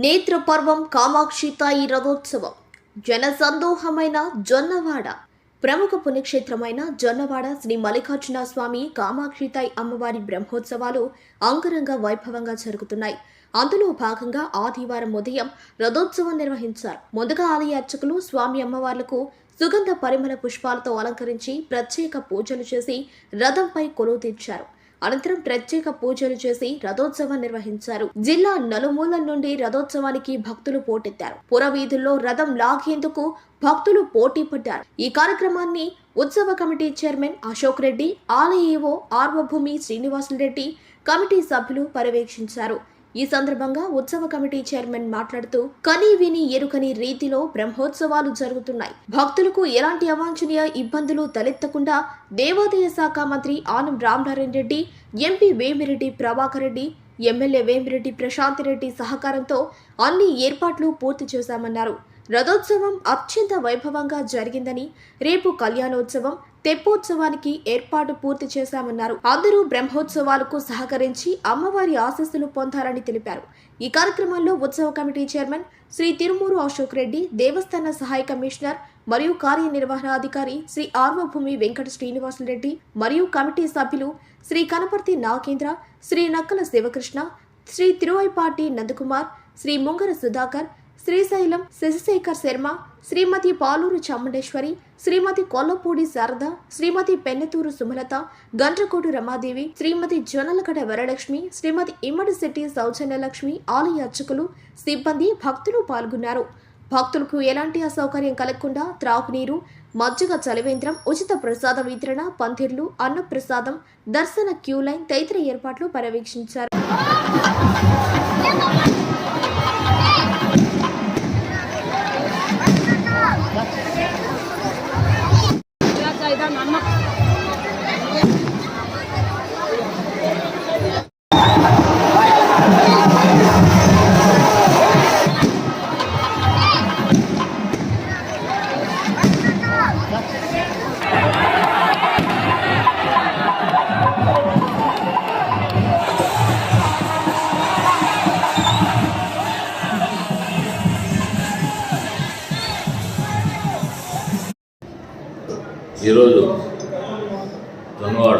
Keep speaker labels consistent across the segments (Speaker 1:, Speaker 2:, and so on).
Speaker 1: నేత్రపర్వం కామాక్షితాయి రథోత్సవం. జనసందోహమైన జొన్నవాడ. ప్రముఖ పుణ్యక్షేత్రమైన జొన్నవాడ శ్రీ మల్లికార్జున స్వామి కామాక్షితాయి అమ్మవారి బ్రహ్మోత్సవాలు అంగరంగ వైభవంగా జరుగుతున్నాయి. అందులో భాగంగా ఆదివారం ఉదయం రథోత్సవం నిర్వహించారు. ముందుగా ఆలయ అర్చకులు స్వామి అమ్మవార్లకు సుగంధ పరిమళ పుష్పాలతో అలంకరించి ప్రత్యేక పూజలు చేసి రథంపై కొలువు తీర్చారు. అనంతరం ప్రత్యేక పూజలు చేసి రథోత్సవం నిర్వహించారు. జిల్లా నలుమూలల నుండి రథోత్సవానికి భక్తులు పోటెత్తారు. పురవీధుల్లో రథం లాగేందుకు భక్తులు పోటీ పడ్డారు. ఈ కార్యక్రమాన్ని ఉత్సవ కమిటీ చైర్మన్ అశోక్ రెడ్డి ఆలయ ఈవో ఆర్వభూమి శ్రీనివాసులరెడ్డి కమిటీ సభ్యులు పర్యవేక్షించారు. ఈ సందర్భంగా ఉత్సవ కమిటీ చైర్మన్ మాట్లాడుతూ కని విని ఎరుకని రీతిలో బ్రహ్మోత్సవాలు జరుగుతున్నాయి. భక్తులకు ఎలాంటి అవాంఛనీయ ఇబ్బందులు తలెత్తకుండా దేవాదాయ శాఖ మంత్రి ఆనం రామనారాయణ రెడ్డి ఎంపీ వేమిరెడ్డి ప్రభాకర్ రెడ్డి ఎమ్మెల్యే వేమిరెడ్డి ప్రశాంత్ రెడ్డి సహకారంతో అన్ని ఏర్పాట్లు పూర్తి చేశామన్నారు. రథోత్సవం అత్యంత వైభవంగా జరిగిందని రేపు కళ్యాణోత్సవం తెప్పోత్సవానికి ఏర్పాటు పూర్తి చేశామన్నారు. అందరూ బ్రహ్మోత్సవాలకు సహకరించి అమ్మవారి ఆశస్సులు పొందాలని తెలిపారు. ఈ కార్యక్రమంలో ఉత్సవ కమిటీ చైర్మన్ శ్రీ తిరుమూరు అశోక్ రెడ్డి దేవస్థాన సహాయ కమిషనర్ మరియు కార్యనిర్వహణాధికారి శ్రీ ఆర్వభూమి వెంకట శ్రీనివాసులరెడ్డి మరియు కమిటీ సభ్యులు శ్రీ కనపర్తి నాగేంద్ర శ్రీ నక్కల శివకృష్ణ శ్రీ తిరువైపాటి నందకుమార్ శ్రీ ముంగర సుధాకర్ శ్రీశైలం శశిశేఖర్ శర్మ శ్రీమతి పాలూరు చాముండేశ్వరి శ్రీమతి కొల్లపూడి శారద శ్రీమతి పెన్నెతూరు సుమలత గండ్రకోటు రమాదేవి శ్రీమతి జొనలకడ వరలక్ష్మి శ్రీమతి ఇమ్మడిశెట్టి సౌజన్యలక్ష్మి ఆలయ అర్చకులు సిబ్బంది భక్తులు పాల్గొన్నారు. భక్తులకు ఎలాంటి అసౌకర్యం కలగకుండా త్రాగునీరు మజ్జిగ చలివేంద్రం ఉచిత ప్రసాద వితరణ పందిర్లు అన్నప్రసాదం దర్శన క్యూ లైన్ తదితర ఏర్పాట్లు పర్యవేక్షించారు.
Speaker 2: 给他拿吗 ఈరోజు జొన్నవాడ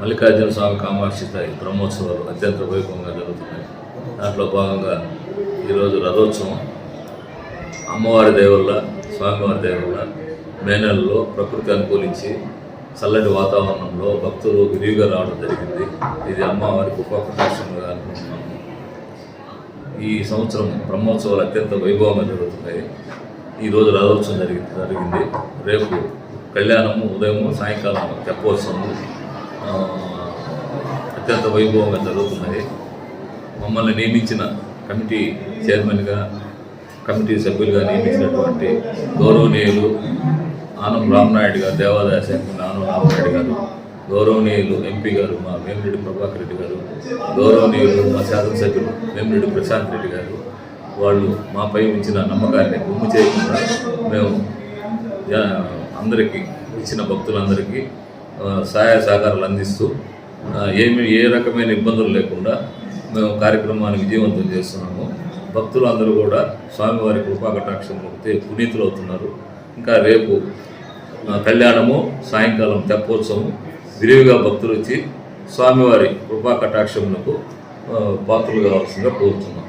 Speaker 2: మల్లికార్జున స్వామి కామాక్షి తాయి బ్రహ్మోత్సవాలు అత్యంత వైభవంగా జరుగుతున్నాయి. దాంట్లో భాగంగా ఈరోజు రథోత్సవం అమ్మవారి దేవుళ్ళ స్వామివారి దేవుళ్ళ మే నెలలో ప్రకృతి అనుకూలించి చల్లటి వాతావరణంలో భక్తులు విరివిగా రావడం జరిగింది. ఇది అమ్మవారికి ఉపకటాక్షంగా అనుకుంటున్నాము. ఈ సంవత్సరం బ్రహ్మోత్సవాలు అత్యంత వైభవంగా జరుగుతున్నాయి. ఈరోజు రథోత్సవం జరిగింది జరిగింది. రేపు కళ్యాణము ఉదయము సాయంకాలం తెప్పోత్సవము అత్యంత వైభవంగా జరుగుతున్నాయి మమ్మల్ని నియమించిన కమిటీ చైర్మన్గా కమిటీ సభ్యులుగా నియమించినటువంటి గౌరవనీయులు ఆనం రామనాయుడు గారు దేవాదాయ శాఖ ఆనం రామనాయుడు గారు గౌరవనీయులు ఎంపీ గారు మా వేమిరెడ్డి ప్రభాకర్ రెడ్డి గారు గౌరవనీయులు మా శాసనసభ్యులు వేమిరెడ్డి ప్రశాంత్ రెడ్డి గారు వాళ్ళు మాపై ఉంచిన నమ్మకాన్ని గుమ్ము చేయకుండా మేము జ- అందరికీ ఇచ్చిన భక్తులందరికీ సహాయ సహకారాలు అందిస్తూ ఏమి ఏ రకమైన ఇబ్బందులు లేకుండా మేము కార్యక్రమాన్ని విజయవంతం చేస్తున్నాము. భక్తులు అందరూ కూడా స్వామివారి కృపా పునీతులు అవుతున్నారు ఇంకా రేపు కళ్యాణము సాయంకాలం తెప్పోత్సవం విరివిగా భక్తులు వచ్చి స్వామివారి కృపాకటాక్షములకు పాత్రలు కావాల్సిందిగా కోరుతున్నాం.